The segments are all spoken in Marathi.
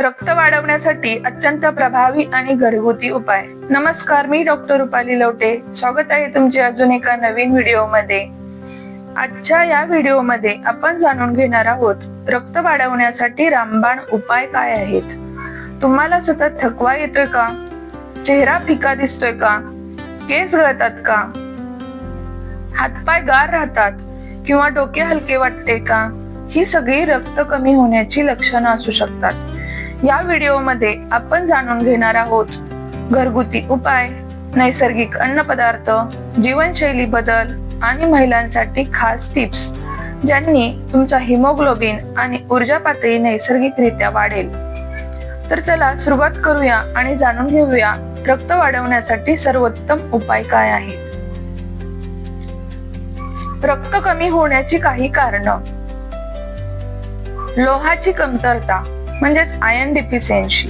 रक्त वाढवण्यासाठी अत्यंत प्रभावी आणि घरगुती उपाय. नमस्कार मी डॉक्टर रुपाली लवटे स्वागत आहे तुमचे अजून एका नवीन व्हिडिओमध्ये आजच्या या व्हिडिओमध्ये आपण जाणून घेणार आहोत रक्त वाढवण्यासाठी रामबाण उपाय काय आहेत? तुम्हाला सतत थकवा येतोय का? चेहरा फिका दिसतोय का? केस गळतात का? हातपाय गार राहतात किंवा डोके हलके वाटते का? ही सगळी रक्त कमी होण्याची लक्षणं असू शकतात. या व्हिडिओमध्ये आपण जाणून घेणार आहोत घरगुती उपाय नैसर्गिक अन्नपदार्थ जीवनशैली बदल आणि महिलांसाठी खास टिप्स ज्यांनी तुमचा हिमोग्लोबिन आणि ऊर्जा पातळी नैसर्गिकरित्या वाढेल. तर चला सुरुवात करूया आणि जाणून घेऊया रक्त वाढवण्यासाठी सर्वोत्तम उपाय काय आहेत. रक्त कमी होण्याची काही कारण. लोहाची कमतरता. म्हणजेच आयन डिफिशियन्सी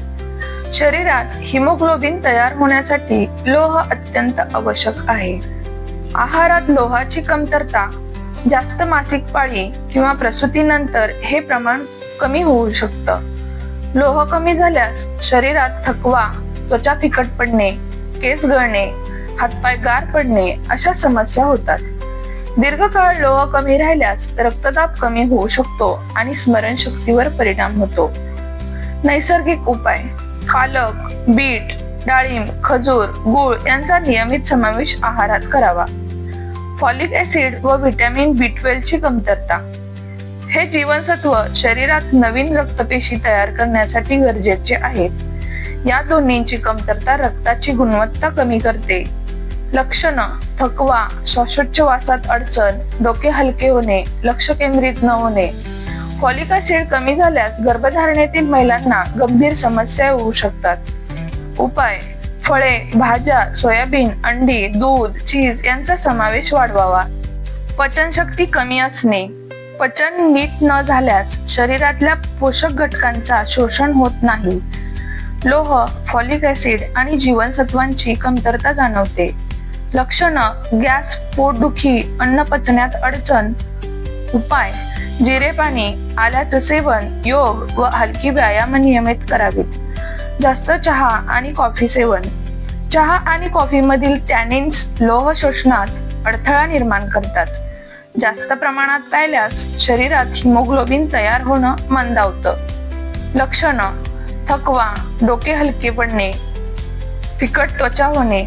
शरीरात हिमोग्लोबिन तयार होण्यासाठी लोह अत्यंत आवश्यक आहे. आहारात लोहाची कमतरता जास्त मासिक पाळी किंवा प्रसूतीनंतर हे प्रमाण कमी होऊ शकतं. लोह कमी झाल्यास शरीरात थकवा त्वचा फिकट पडणे केस गळणे हातपाय गार पडणे अशा समस्या होतात. दीर्घकाळ लोह कमी राहिल्यास रक्तदाब कमी होऊ शकतो आणि स्मरणशक्तीवर परिणाम होतो. नैसर्गिक उपाय. पालक बीट डाळिंब खजूर गुळ यांचा नियमित समावेश आहारात करावा. फॉलिक ऍसिड व व्हिटॅमिन बी ची कमतरता. हे जीवनसत्व शरीरात नवीन रक्तपेशी तयार करण्यासाठी गरजेचे आहेत या दोन्हींची कमतरता रक्ताची गुणवत्ता कमी करते. लक्षण थकवा श्वासोच्छवासात अडचण डोके हलके होणे लक्ष केंद्रित न होणे फॉलिक ऍसिड कमी झाल्यास गर्भधारणेतील महिलांना गंभीर समस्या होऊ शकतात. उपाय फळे भाज्या सोयाबीन अंडी दूध चीज यांचा समावेश वाढवावा. पचनशक्ती कमी असणे. पचन नीट न झाल्यास शरीरातल्या पोषक घटकांचा शोषण होत नाही. लोह फॉलिक ऍसिड आणि जीवनसत्वांची कमतरता जाणवते. लक्षणं गॅस पोटदुखी अन्न पचण्यात अडचण. उपाय जिरे पाणी आल्याचं सेवन योग व हलकी व्यायाम नियमित करावीत. जास्त चहा आणि कॉफी सेवन. चहा आणि कॉफी मधील टॅनिन्स लोह शोषणात अडथळा निर्माण करतात. जास्त प्रमाणात प्यायल्यास शरीरात हिमोग्लोबिन तयार होणं मंदावतं. लक्षणं थकवा डोके हलके पडणे फिकट त्वचा होणे.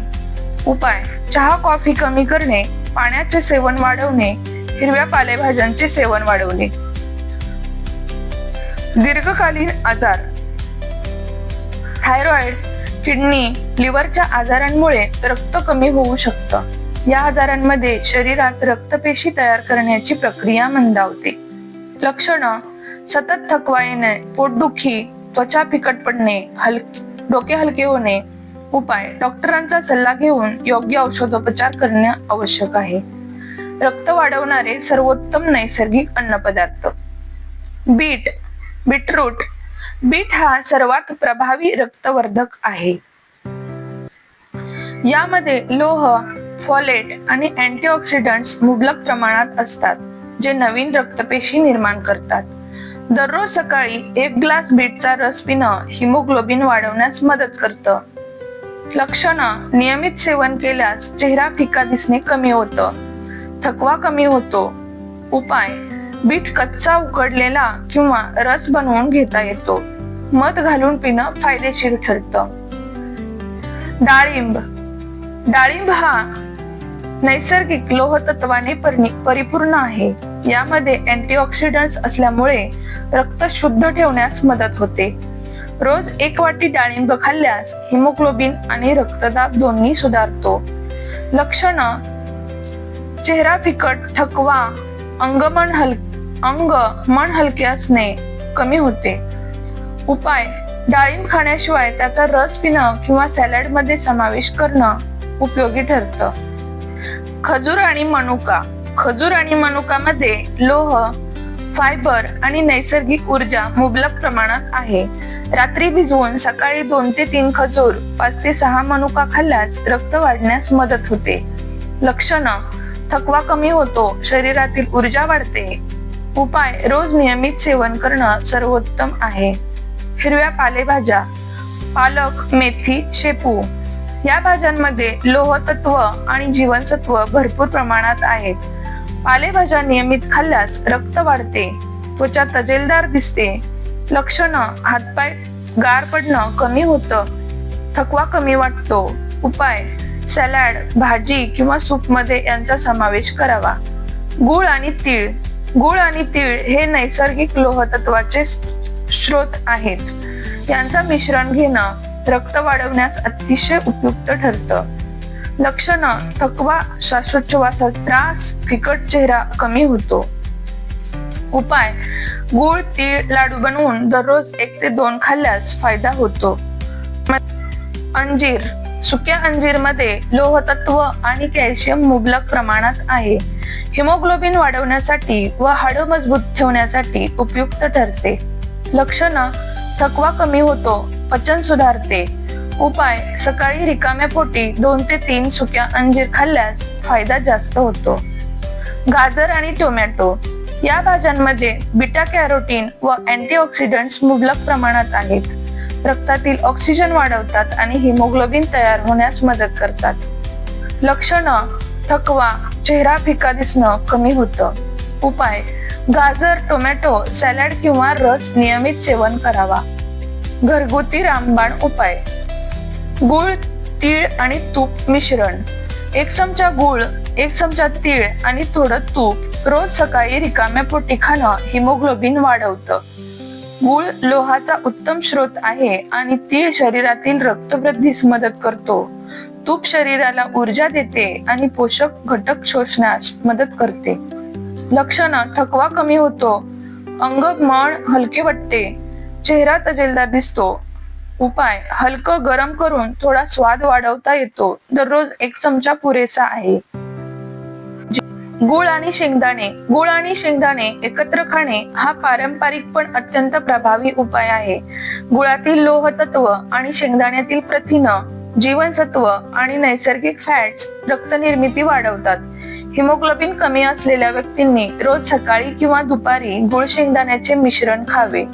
उपाय चहा कॉफी कमी करणे पाण्याचे सेवन वाढवणे हिरव्या पालेभाज्यांचे सेवन वाढवणे दीर्घकालीन आजार. थायरॉइड किडनी लिव्हरच्या आजारांमुळे रक्त कमी होऊ शकतं. या आजारांमध्ये शरीरात रक्तपेशी तयार करण्याची प्रक्रिया मंदावते. लक्षण सतत थकवा येणे पोटदुखी त्वचा फिकट पडणे हलके डोके हलके होणे. उपाय डॉक्टरांचा सल्ला घेऊन योग्य औषधोपचार करणे आवश्यक आहे. रक्त वाढवणारे सर्वोत्तम नैसर्गिक अन्नपदार्थ. Bit beetroot. बीट हा सर्वात प्रभावी रक्तवर्धक आहे. यामध्ये लोह फॉलेट आणि अँटीऑक्सिडंट्स मुबलक प्रमाणात असतात जे नवीन रक्तपेशी निर्माण करतात. दररोज सकाळी एक ग्लास बीटचा रस पिणं हिमोग्लोबिन वाढवण्यास मदत करतं. लक्षण नियमित सेवन केल्यास चेहरा फिका दिसणे कमी होतं. थकवा कमी होतो. उपाय. बीट कच्चा उकडलेला किंवा रस बनवून घेता येतो. मध घालून पिणं फायदेशीर ठरतं. डाळिंब. डाळिंब हा नैसर्गिक लोह तत्वाने परिपूर्ण आहे. यामध्ये अँटीऑक्सिडंट्स असल्यामुळे रक्त शुद्ध ठेवण्यास मदत होते. रोज एक वाटी डाळिंब खाल्ल्यास हिमोग्लोबिन आणि रक्तदाब दोन्ही सुधारतो. लक्षण चेहरा फिकट थकवा अंगमन हल अंग मन हलके असणे कमी होते. उपाय डाळिंब खाण्याशिवाय त्याचा रस पिणं किंवा सॅलडमध्ये समावेश करणं उपयोगी ठरतं. खजूर आणि मनुका खजूर आणि मनुकामध्ये लोह फायबर आणि नैसर्गिक ऊर्जा मुबलक प्रमाणात आहे. रात्री भिजवून सकाळी दोन ते तीन खजूर पाच ते सहा मनुका खाल्ल्यास रक्त वाढण्यास मदत होते. लक्षण थकवा कमी होतो शरीरातील ऊर्जा वाढते. उपाय रोज नियमित सेवन करणं सर्वोत्तम आहे. हिरव्या पालेभाज्या पालक मेथी शेपू या भाज्यांमध्ये लोह तत्व आणि जीवनसत्व भरपूर प्रमाणात आहेत. पालेभाज्या नियमित खाल्ल्यास रक्त वाढते त्वचा तजेलदार दिसते. लक्षणं हातपाय गार पडणं कमी होतं थकवा कमी वाटतो. उपाय सॅलाड भाजी किंवा सूपमध्ये यांचा समावेश करावा. गुळ आणि तीळ. गुळ आणि तीळ हे नैसर्गिक लोहतत्वाचे स्रोत आहेत. यांचा मिश्रण घेणं रक्त वाढवण्यास अतिशय उपयुक्त ठरतं. लक्षणं थकवा श्वासोच्छवासाचा त्रास फिकट चेहरा कमी होतो. उपाय. गुळ तीळ लाडू बनवून दररोज एक ते दोन खाल्ल्यास फायदा होतो. अंजीर. सुक्या अंजीरमध्ये लोहतत्व आणि कॅल्शियम मुबलक प्रमाणात आहे. हिमोग्लोबिन वाढवण्यासाठी व हाडं मजबूत ठेवण्यासाठी उपयुक्त ठरते. लक्षणं थकवा कमी होतो पचन सुधारते. उपाय सकाळी रिकाम्या पोटी दोन ते तीन सुक्या अंजीर खाल्ल्यास फायदा जास्त होतो. गाजर आणि टोमॅटो या भाज्यांमध्ये बीटा कॅरोटीन व अँटीऑक्सिडंट्स मुबलक प्रमाणात आहेत. रक्तातील ऑक्सिजन वाढवतात आणि हिमोग्लोबिन तयार होण्यास मदत करतात. लक्षणं थकवा चेहरा फिका दिसणं कमी होतं. उपाय गाजर टोमॅटो सॅलड किंवा रस नियमित सेवन करावा. घरगुती रामबाण उपाय. गुळ तीळ आणि तूप मिश्रण. एक चमचा गुळ एक चमचा तीळ आणि थोडं तूप रोज सकाळी रिकाम्या पोटी खाणं हिमोग्लोबिन वाढवतं. गुळ लोहाचा उत्तम स्रोत आहे आणि तीळ शरीरातील रक्तवृद्धीस मदत करतो. तूप शरीराला ऊर्जा देते आणि पोषक घटक शोषण्यास मदत करते. लक्षणं थकवा कमी होतो. अंग मळ हलके वाटते. चेहरा तजेलदार दिसतो. उपाय हलकं गरम करून थोडा स्वाद वाढवता येतो. दररोज एक चमचा पुरेसा आहे. गुळ आणि शेंगदाणे गुळ आणि शेंगदाणे एकत्र खाणे हा पारंपरिक पण अत्यंत प्रभावी उपाय आहे. गुळातील लोह तत्व आणि शेंगदाण्यातील प्रथिन जीवनसत्व आणि नैसर्गिक फॅट्स रक्तनिर्मिती वाढवतात. हिमोग्लोबिन कमी असलेल्या व्यक्तींनी रोज सकाळी किंवा दुपारी गुळ शेंगदाण्याचे मिश्रण खावे.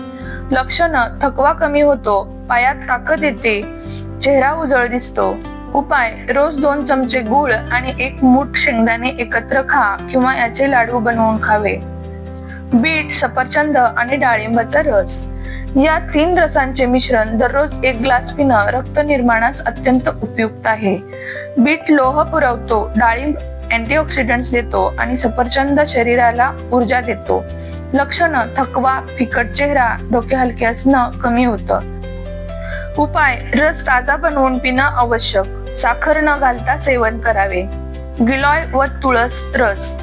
लक्षणं थकवा कमी होतो पायात ताकद येते चेहरा उजळ दिसतो. उपाय. रोज दोन चमचे गुळ आणि एक मूठ शेंगदाणे एकत्र खा किंवा याचे लाडू बनवून खावे. बीट सफरचंद आणि डाळिंबाचा रस. या तीन रसांचे मिश्रण दररोज एक ग्लास पिणं रक्त निर्माणास अत्यंत उपयुक्त आहे. बीट लोह पुरवतो डाळिंब अँटीऑक्सिडंट्स देतो आणि सफरचंद शरीराला ऊर्जा देतो. लक्षणं थकवा फिकट चेहरा डोके हलके असणं कमी होतं. उपाय. रस ताजा बनवून पिणं आवश्यक. साखर न घालता सेवन करावे. गिलॉय व तुळस रस.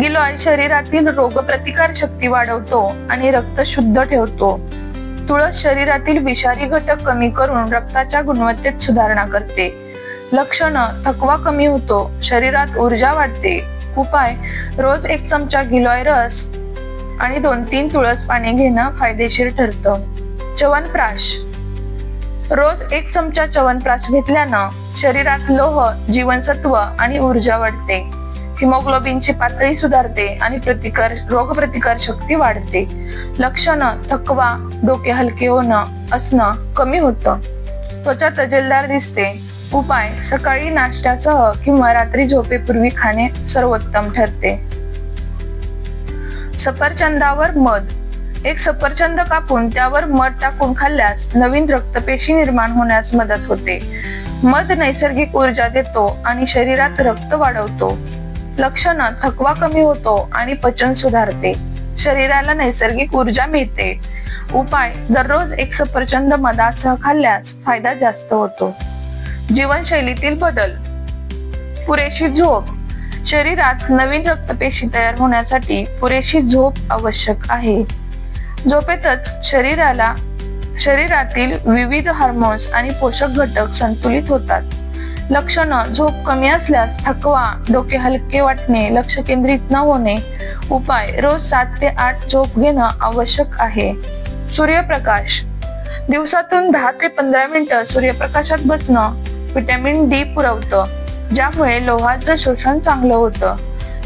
गिलॉय शरीरातील रोगप्रतिकार शक्ती वाढवतो आणि रक्त शुद्ध ठेवतो. तुळस शरीरातील विषारी घटक कमी करून रक्ताच्या गुणवत्तेत सुधारणा करते. लक्षणं थकवा कमी होतो शरीरात ऊर्जा वाढते. उपाय रोज एक चमचा गिलॉय रस आणि दोन तीन तुळस पाणी घेणं फायदेशीर ठरतं. च्यवनप्राश. रोज एक चमचा च्यवनप्राश घेतल्यानं शरीरात लोह जीवनसत्व आणि ऊर्जा वाढते. हिमोग्लोबिनची पातळी सुधारते आणि प्रतिकार रोगप्रतिकार शक्ती वाढते. लक्षणं थकवा डोके हलके होणं असणं कमी होतं. त्वचा तजेलदार दिसते. उपाय सकाळी नाश्त्यासह किंवा रात्री झोपेपूर्वी खाणे सर्वोत्तम ठरते. सफरचंदावर मध एक सफरचंद कापून त्यावर मध टाकून खाल्ल्यास नवीन रक्तपेशी निर्माण होण्यास मदत होते. मध नैसर्गिक ऊर्जा देतो आणि शरीरात रक्त वाढवतो. लक्षणं थकवा कमी होतो आणि पचन सुधारते. शरीराला नैसर्गिक ऊर्जा मिळते. उपाय दररोज एक सफरचंद मधासह खाल्ल्यास फायदा जास्त होतो. जीवनशैलीतील बदल. पुरेशी झोप. शरीरात नवीन रक्तपेशी तयार होण्यासाठी पुरेशी झोप आवश्यक आहे. झोपेतच शरीराला शरीरातील विविध हार्मोन्स आणि पोषक घटक संतुलित होतात. लक्षणं झोप कमी असल्यास थकवा डोके हलके वाटणे लक्ष केंद्रित न होणे उपाय रोज सात ते आठ झोप घेणं आवश्यक आहे. सूर्यप्रकाश. दिवसातून दहा ते पंधरा मिनिटं सूर्यप्रकाशात बसणं व्हिटॅमिन डी पुरवतं ज्यामुळे लोहाचं शोषण चांगलं होतं.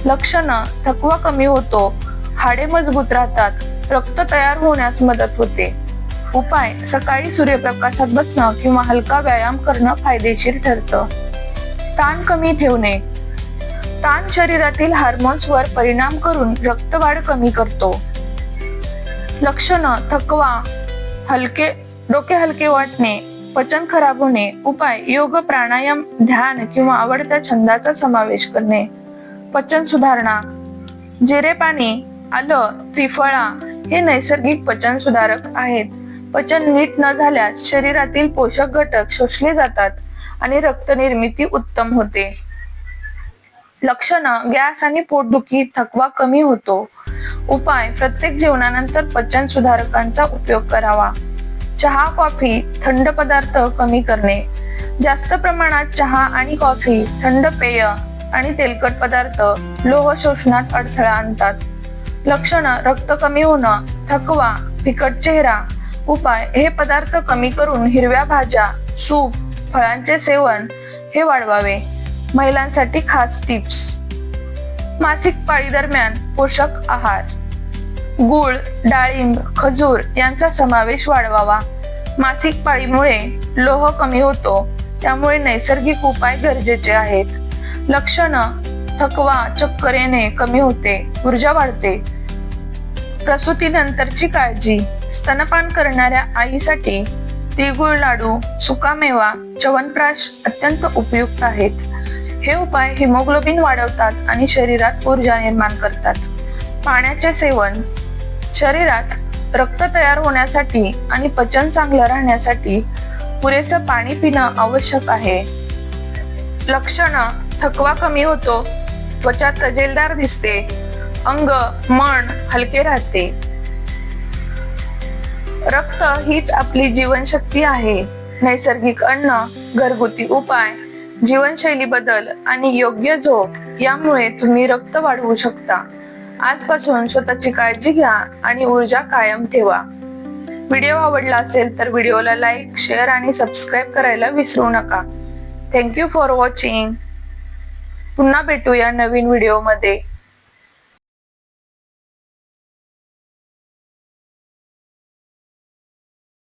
लक्षणं थकवा कमी होतो हाडे मजबूत राहतात रक्त तयार होण्यास मदत होते. उपाय सकाळी सूर्यप्रकाशात बसणं किंवा हलका व्यायाम करणं फायदेशीर ठरतं. ताण कमी ठेवणे. ताण शरीरातील हार्मोन्सवर परिणाम करून रक्तवाढ कमी करतो. लक्षणं थकवा हलके डोके हलके वाटणे पचन खराब होणे उपाय योग प्राणायाम ध्यान किंवा आवडत्या छंदाचा समावेश करणे. पचन सुधारणा. जिरे पाणी आलं त्रिफळा हे नैसर्गिक पचन सुधारक आहेत. पचन नीट न झाल्यास शरीरातील पोषक घटक शोषले जातात आणि रक्तनिर्मिती उत्तम होते. लक्षणं गॅस आणि पोटदुखी थकवा कमी होतो. उपाय प्रत्येक जेवणानंतर पचन सुधारकांचा उपयोग करावा. चहा कॉफी थंड पदार्थ कमी करणे. जास्त प्रमाणात चहा आणि कॉफी थंड पेय आणि तेलकट पदार्थ लोह शोषणात अडथळा आणतात. लक्षणं रक्त कमी होणं थकवा फिकट चेहरा उपाय हे पदार्थ कमी करून हिरव्या भाज्या सूप फळांचे सेवन हे वाढवावे. महिलांसाठी खास टिप्स. मासिक पाळी दरम्यान पोषक आहार. गुळ डाळिंब खजूर यांचा समावेश वाढवावा. मासिक पाळीमुळे लोह कमी होतो त्यामुळे नैसर्गिक उपाय गरजेचे आहेत. लक्षणं थकवा चक्कर येणे कमी होते ऊर्जा वाढते. प्रसूतीनंतरची काळजी स्तनपान करणाऱ्या आईसाठी तिळगुळ लाडू सुकामेवा च्यवनप्राश अत्यंत उपयुक्त आहेत. हे उपाय हिमोग्लोबिन वाढवतात आणि शरीरात ऊर्जा निर्माण करतात. पाण्याचे सेवन शरीरात रक्त तयार होण्यासाठी आणि पचन चांगलं राहण्यासाठी पुरेसं पाणी पिणं आवश्यक आहे. लक्षणं थकवा कमी होतो त्वचा तजेलदार दिसते अंग मन हलके राहते. रक्त हीच आपली जीवनशक्ती आहे. नैसर्गिक अन्न घरगुती उपाय जीवनशैली बदल आणि योग्य झोप यामुळे तुम्ही रक्त वाढवू शकता. आजपासून स्वतःची काळजी घ्या आणि ऊर्जा कायम ठेवा. व्हिडिओ आवडला असेल तर व्हिडिओला लाईक शेअर आणि सबस्क्राईब करायला विसरू नका. थँक्यू फॉर वॉचिंग पुन्हा भेटूया नवीन व्हिडिओमध्ये.